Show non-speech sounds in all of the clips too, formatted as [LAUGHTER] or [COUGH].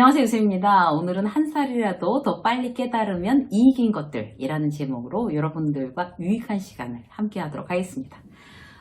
안녕하세요 유쌤입니다. 오늘은 한 살이라도 더 빨리 깨달으면 이익인 것들이라는 제목으로 여러분들과 유익한 시간을 함께 하도록 하겠습니다.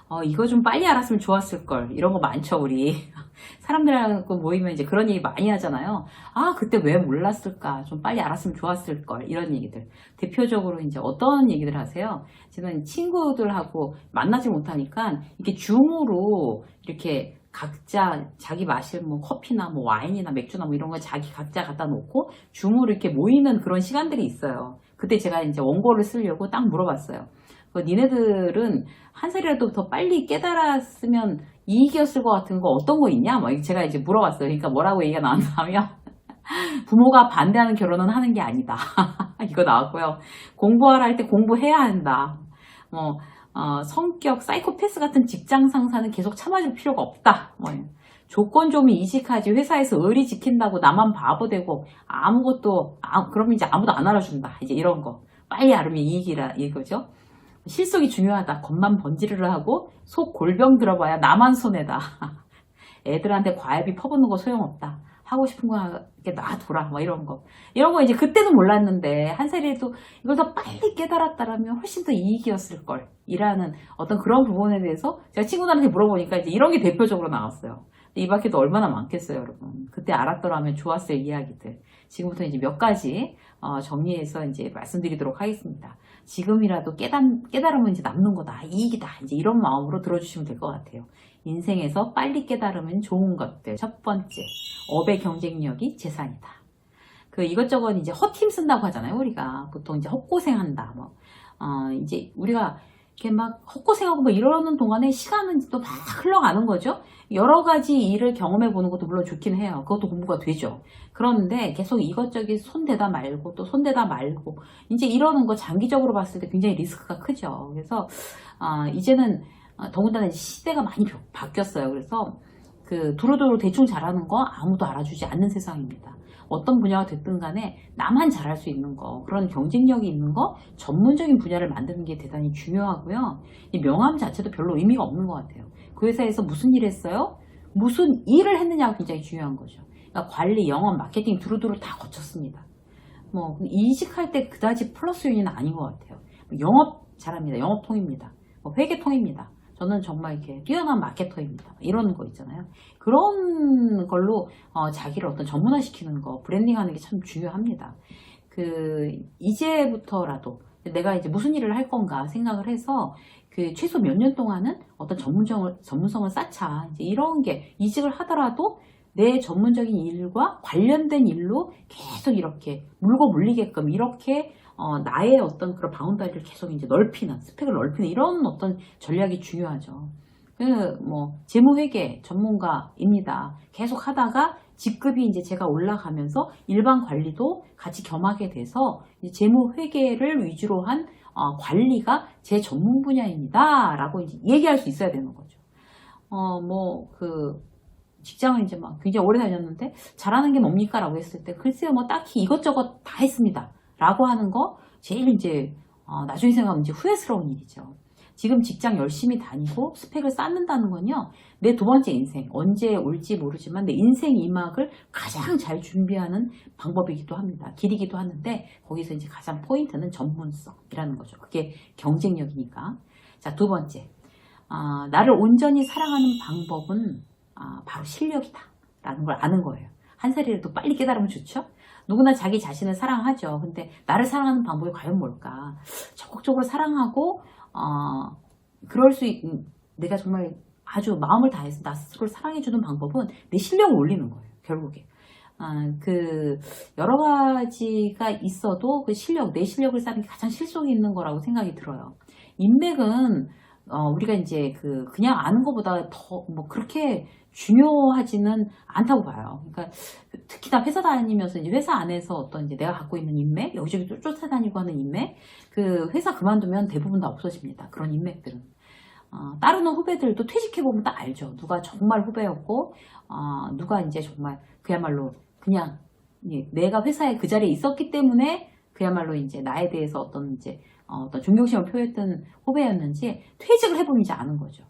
어, 이거 좀 빨리 알았으면 좋았을 걸 이런 거 많죠 우리 [LAUGHS] 사람들하고 모이면 이제 그런 얘기 많이 하잖아요. 아 그때 왜 몰랐을까 좀 빨리 알았으면 좋았을 걸 이런 얘기들 대표적으로 이제 어떤 얘기들 하세요? 저는 친구들하고 만나지 못하니까 이렇게 줌으로 이렇게 각자 자기 마실 뭐 커피나 뭐 와인이나 맥주나 뭐 이런 거 자기 각자 갖다 놓고 줌으로 이렇게 모이는 그런 시간들이 있어요. 그때 제가 이제 원고를 쓰려고 딱 물어봤어요. 그 니네들은 한 살이라도 더 빨리 깨달았으면 이익이었을 것 같은 거 어떤 거 있냐? 뭐 제가 이제 물어봤어요. 그러니까 뭐라고 얘기가 나왔냐면 [LAUGHS] 부모가 반대하는 결혼은 하는 게 아니다. [LAUGHS] 이거 나왔고요. 공부하라 할 때 공부해야 한다. 뭐 어, 성격 사이코패스 같은 직장 상사는 계속 참아줄 필요가 없다. 뭐 조건 좀 이직하지 회사에서 의리 지킨다고 나만 바보 되고 아무것도 아, 그러면 이제 아무도 안 알아준다. 이제 이런 거 빨리 알으면 이익이라 이거죠. 실속이 중요하다. 겉만 번지르르 하고 속 골병 들어봐야 나만 손해다. [LAUGHS] 애들한테 과외비 퍼붓는 거 소용없다. 하고 싶은 거 이렇게 놔둬라. 뭐 이런 거. 이런 거 이제 그때도 몰랐는데 한 살이라도 이걸 더 빨리 깨달았다라면 훨씬 더 이익이었을 걸. 이라는 어떤 그런 부분에 대해서 제가 친구들한테 물어보니까 이제 이런 게 대표적으로 나왔어요. 이 밖에도 얼마나 많겠어요, 여러분. 그때 알았더라면 좋았을 이야기들. 지금부터 이제 몇 가지 어, 정리해서 이제 말씀드리도록 하겠습니다. 지금이라도 깨달, 깨달으면 이제 남는 거다. 이익이다. 이제 이런 마음으로 들어주시면 될 것 같아요. 인생에서 빨리 깨달으면 좋은 것들. 첫 번째, 업의 경쟁력이 재산이다. 그 이것저것 이제 헛힘 쓴다고 하잖아요. 우리가 보통 이제 헛고생한다. 뭐 어, 이제 우리가 이렇게 막 헛고생하고 뭐 이러는 동안에 시간은 또 막 흘러가는 거죠. 여러 가지 일을 경험해 보는 것도 물론 좋긴 해요. 그것도 공부가 되죠. 그런데 계속 이것저것 손대다 말고 또 손대다 말고 이제 이러는 거 장기적으로 봤을 때 굉장히 리스크가 크죠. 그래서 아, 이제는 더군다나 이제 시대가 많이 바뀌었어요. 그래서 그 두루두루 대충 잘하는 거 아무도 알아주지 않는 세상입니다. 어떤 분야가 됐든 간에 나만 잘할 수 있는 거, 그런 경쟁력이 있는 거, 전문적인 분야를 만드는 게 대단히 중요하고요. 이 명함 자체도 별로 의미가 없는 것 같아요. 그 회사에서 무슨 일 했어요? 무슨 일을 했느냐가 굉장히 중요한 거죠. 그러니까 관리, 영업, 마케팅 두루두루 다 거쳤습니다. 뭐 이직할 때 그다지 플러스 요인은 아닌 것 같아요. 영업 잘합니다. 영업통입니다. 뭐 회계통입니다. 저는 정말 이렇게 뛰어난 마케터입니다. 이런 거 있잖아요. 그런 걸로 어, 자기를 어떤 전문화시키는 거, 브랜딩하는 게 참 중요합니다. 그 이제부터라도 내가 이제 무슨 일을 할 건가 생각을 해서 그 최소 몇 년 동안은 어떤 전문성을 전문성을 쌓자 이제 이런 게 이직을 하더라도 내 전문적인 일과 관련된 일로 계속 이렇게 물고 물리게끔 이렇게 어, 나의 어떤 그런 바운다리를 계속 이제 넓히는 스펙을 넓히는 이런 어떤 전략이 중요하죠. 그뭐 재무회계 전문가입니다. 계속 하다가 직급이 이제 제가 올라가면서 일반 관리도 같이 겸하게 돼서 재무회계를 위주로 한 어, 관리가 제 전문 분야입니다라고 얘기할 수 있어야 되는 거죠. 어 뭐 그 직장을 이제 막 굉장히 오래 다녔는데 잘하는 게 뭡니까라고 했을 때 글쎄요 뭐 딱히 이것저것 다 했습니다. 라고 하는 거 제일 이제 어, 나중에 생각하면 이제 후회스러운 일이죠. 지금 직장 열심히 다니고 스펙을 쌓는다는 건요. 내 두 번째 인생 언제 올지 모르지만 내 인생 이막을 가장 잘 준비하는 방법이기도 합니다. 길이기도 하는데 거기서 이제 가장 포인트는 전문성이라는 거죠. 그게 경쟁력이니까. 자, 두 번째. 아, 나를 온전히 사랑하는 방법은 아, 바로 실력이다. 라는 걸 아는 거예요. 한 살이라도 빨리 깨달으면 좋죠? 누구나 자기 자신을 사랑하죠. 근데 나를 사랑하는 방법이 과연 뭘까? 적극적으로 사랑하고 어, 그럴 수 있, 내가 정말 아주 마음을 다해서 나 스스로를 사랑해주는 방법은 내 실력을 올리는 거예요. 결국에. 아, 그 여러 가지가 있어도 그 실력, 내 실력을 쌓는 게 가장 실속이 있는 거라고 생각이 들어요. 인맥은 어, 우리가 이제 그 그냥 아는 것보다 더 뭐 그렇게 중요하지는 않다고 봐요. 그러니까 특히나 회사 다니면서 이제 회사 안에서 어떤 이제 내가 갖고 있는 인맥, 여기저기 쫓아다니고 하는 인맥, 그 회사 그만두면 대부분 다 없어집니다. 그런 인맥들은. 어, 따르는 후배들도 퇴직해보면 딱 알죠. 누가 정말 후배였고, 어, 누가 이제 정말 그야말로 그냥 내가 회사에 그 자리에 있었기 때문에 그야말로 이제 나에 대해서 어떤 이제 어, 떤 존경심을 표했던 후배였는지 퇴직을 해보면 이제 아는 거죠.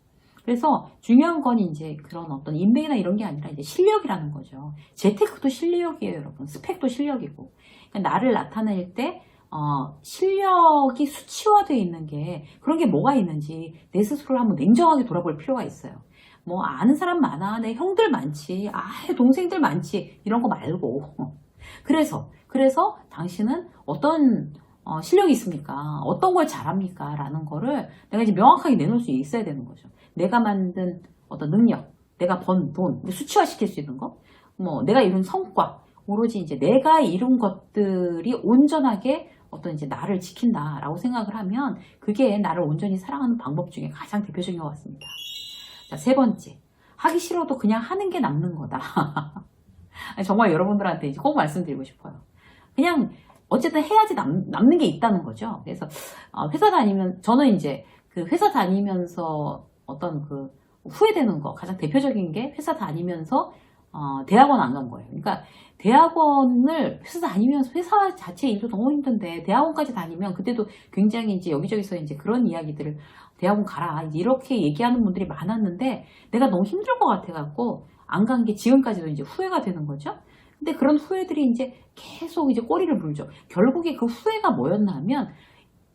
그래서 중요한 건 이제 그런 어떤 인맥이나 이런 게 아니라 이제 실력이라는 거죠. 재테크도 실력이에요, 여러분. 스펙도 실력이고. 그러니까 나를 나타낼 때 어, 실력이 수치화되어 있는 게 그런 게 뭐가 있는지 내 스스로를 한번 냉정하게 돌아볼 필요가 있어요. 뭐 아는 사람 많아, 내 형들 많지, 아 동생들 많지 이런 거 말고. 그래서 그래서 당신은 어떤 어, 실력이 있습니까? 어떤 걸 잘합니까? 라는 거를 내가 이제 명확하게 내놓을 수 있어야 되는 거죠. 내가 만든 어떤 능력, 내가 번 돈, 수치화 시킬 수 있는 거, 뭐 내가 이룬 성과, 오로지 이제 내가 이룬 것들이 온전하게 어떤 이제 나를 지킨다라고 생각을 하면 그게 나를 온전히 사랑하는 방법 중에 가장 대표적인 것 같습니다. 자, 세 번째. 하기 싫어도 그냥 하는 게 남는 거다. [LAUGHS] 정말 여러분들한테 이제 꼭 말씀드리고 싶어요. 그냥 어쨌든 해야지 남, 남는 게 있다는 거죠. 그래서 어, 회사 다니면 저는 이제 그 회사 다니면서 어떤 그 후회되는 거 가장 대표적인 게 회사 다니면서 어, 대학원 안 간 거예요. 그러니까 대학원을 회사 다니면서 회사 자체 일도 너무 힘든데 대학원까지 다니면 그때도 굉장히 이제 여기저기서 이제 그런 이야기들을 대학원 가라 이렇게 얘기하는 분들이 많았는데 내가 너무 힘들 것 같아 갖고 안 간 게 지금까지도 이제 후회가 되는 거죠. 근데 그런 후회들이 이제 계속 이제 꼬리를 물죠. 결국에 그 후회가 뭐였나 하면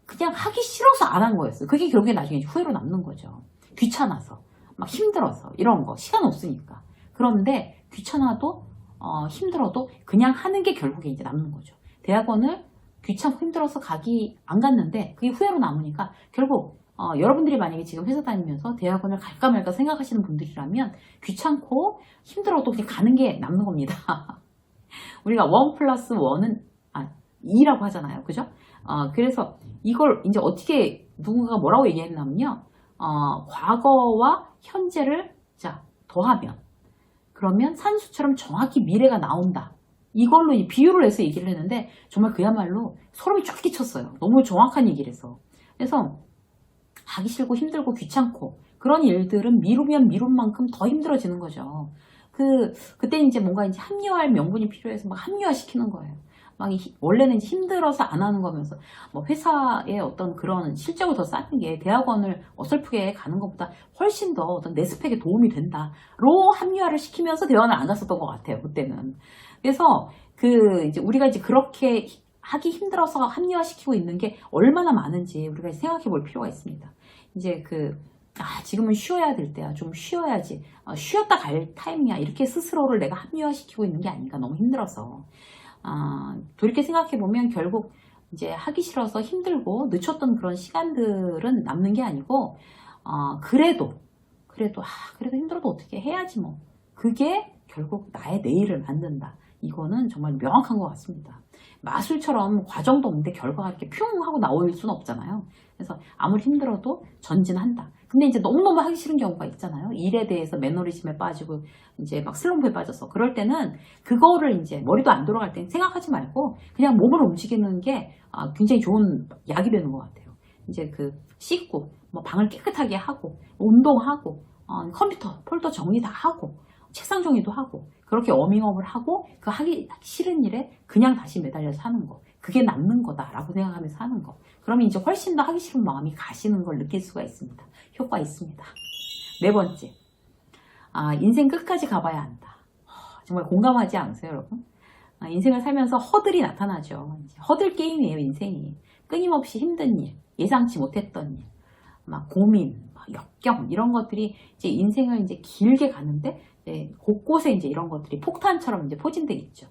그냥 하기 싫어서 안 한 거였어요. 그게 결국에 나중에 후회로 남는 거죠. 귀찮아서, 막 힘들어서, 이런 거. 시간 없으니까. 그런데 귀찮아도, 어, 힘들어도 그냥 하는 게 결국에 이제 남는 거죠. 대학원을 귀찮고 힘들어서 가기, 안 갔는데 그게 후회로 남으니까 결국, 어, 여러분들이 만약에 지금 회사 다니면서 대학원을 갈까 말까 생각하시는 분들이라면 귀찮고 힘들어도 그냥 가는 게 남는 겁니다. [LAUGHS] 우리가 원 플러스 원은 아, 2라고 하잖아요. 그죠? 어, 그래서 이걸 이제 어떻게 누군가가 뭐라고 얘기했냐면요. 어, 과거와 현재를 자, 더하면 그러면 산수처럼 정확히 미래가 나온다. 이걸로 이 비유를 해서 얘기를 했는데 정말 그야말로 소름이 쫙 끼쳤어요. 너무 정확한 얘기를 해서. 그래서 하기 싫고 힘들고 귀찮고 그런 일들은 미루면 미룬 만큼 더 힘들어지는 거죠. 그, 그때 이제 뭔가 이제 합리화할 명분이 필요해서 막 합리화 시키는 거예요. 막 이- 원래는 힘들어서 안 하는 거면서 뭐 회사의 어떤 그런 실적을 더 쌓는 게 대학원을 어설프게 가는 것보다 훨씬 더 어떤 내 스펙에 도움이 된다로 합리화를 시키면서 대학원을 안 갔었던 것 같아요 그때는 그래서 그 이제 우리가 이제 그렇게 하기 힘들어서 합리화시키고 있는 게 얼마나 많은지 우리가 생각해 볼 필요가 있습니다 이제 그 아, 지금은 쉬어야 될 때야. 좀 쉬어야지. 어, 쉬었다 갈 타임이야. 이렇게 스스로를 내가 합리화시키고 있는 게 아닌가. 너무 힘들어서. 아, 돌이켜 생각해보면 결국 이제 하기 싫어서 힘들고 늦췄던 그런 시간들은 남는 게 아니고, 어, 그래도, 그래도, 아, 그래도 힘들어도 어떻게 해야지 뭐. 그게 결국 나의 내일을 만든다. 이거는 정말 명확한 것 같습니다. 마술처럼 과정도 없는데 결과가 이렇게 퓨 하고 나올 수는 없잖아요. 그래서 아무리 힘들어도 전진한다. 근데 이제 너무너무 하기 싫은 경우가 있잖아요. 일에 대해서 매너리즘에 빠지고 이제 막 슬럼프에 빠져서 그럴 때는 그거를 이제 머리도 안 돌아갈 때 생각하지 말고 그냥 몸을 움직이는 게 아, 굉장히 좋은 약이 되는 것 같아요. 이제 그 씻고 뭐 방을 깨끗하게 하고 운동하고 어, 컴퓨터 폴더 정리 다 하고 책상 정리도 하고 그렇게 워밍업을 하고 그 하기 싫은 일에 그냥 다시 매달려서 하는 거 그게 남는 거다라고 생각하면서 하는 거. 그러면 이제 훨씬 더 하기 싫은 마음이 가시는 걸 느낄 수가 있습니다. 효과 있습니다. 네 번째. 아, 인생 끝까지 가봐야 한다. 아, 정말 공감하지 않으세요 여러분? 아, 인생을 살면서 허들이 나타나죠. 허들 게임이에요 인생이. 끊임없이 힘든 일 예상치 못했던 일 막 고민, 막 역경 이런 것들이 이제 인생을 이제 길게 가는데 이제 곳곳에 이제 이런 것들이 폭탄처럼 이제 포진돼 있죠.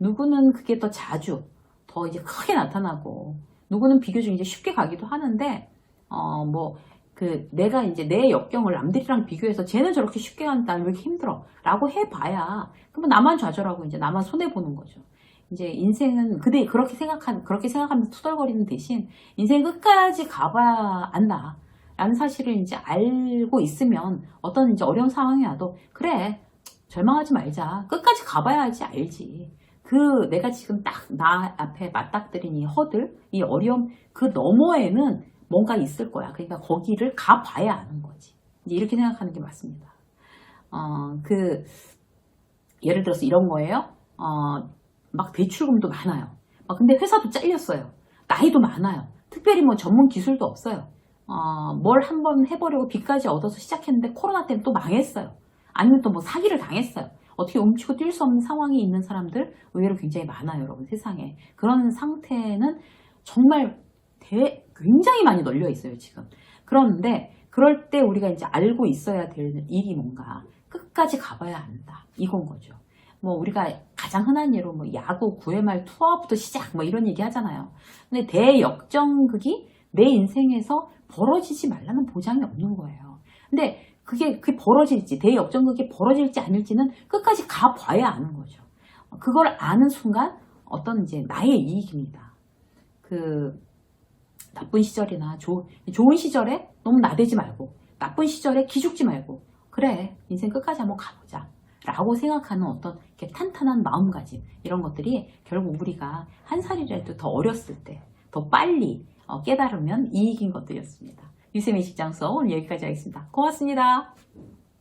누구는 그게 더 자주 더 이제 크게 나타나고 누구는 비교적 이제 쉽게 가기도 하는데 어 뭐 그 내가 이제 내 역경을 남들이랑 비교해서 쟤는 저렇게 쉽게 간다 왜 이렇게 힘들어 라고 해봐야 그러면 나만 좌절하고 이제 나만 손해 보는 거죠. 이제 인생은 그대 그렇게 생각한 그렇게 생각하면서 투덜거리는 대신 인생 끝까지 가봐야 안다. 라는 사실을 이제 알고 있으면 어떤 이제 어려운 상황이 와도 그래 절망하지 말자 끝까지 가봐야지 알지 그 내가 지금 딱 나 앞에 맞닥뜨린 이 허들 이 어려움 그 너머에는 뭔가 있을 거야. 그러니까 거기를 가봐야 아는 거지. 이제 이렇게 생각하는 게 맞습니다. 어 그 예를 들어서 이런 거예요. 어 막 대출금도 많아요. 막 근데 회사도 잘렸어요. 나이도 많아요. 특별히 뭐 전문 기술도 없어요. 어, 뭘 한번 해보려고 빚까지 얻어서 시작했는데 코로나 때문에 또 망했어요. 아니면 또 뭐 사기를 당했어요. 어떻게 움치고 뛸 수 없는 상황이 있는 사람들 의외로 굉장히 많아요, 여러분 세상에. 그런 상태는 정말 대- 굉장히 많이 널려 있어요, 지금. 그런데 그럴 때 우리가 이제 알고 있어야 될 일이 뭔가 끝까지 가봐야 한다. 이건 거죠. 뭐 우리가 가장 흔한 예로 뭐 야구 9회 말 투아웃부터 시작 뭐 이런 얘기 하잖아요. 근데 대역전극이 내 인생에서 벌어지지 말라는 보장이 없는 거예요. 근데 그게 그 벌어질지 대역전극이 벌어질지 아닐지는 끝까지 가봐야 아는 거죠. 그걸 아는 순간 어떤 이제 나의 이익입니다. 그 나쁜 시절이나 조- 좋은 시절에 너무 나대지 말고 나쁜 시절에 기죽지 말고 그래 인생 끝까지 한번 가보자 라고 생각하는 어떤 이렇게 탄탄한 마음가짐 이런 것들이 결국 우리가 한 살이라도 더 어렸을 때 더 빨리 어, 깨달으면 이익인 것들이었습니다. 유세민 직장서 오늘 여기까지 하겠습니다. 고맙습니다.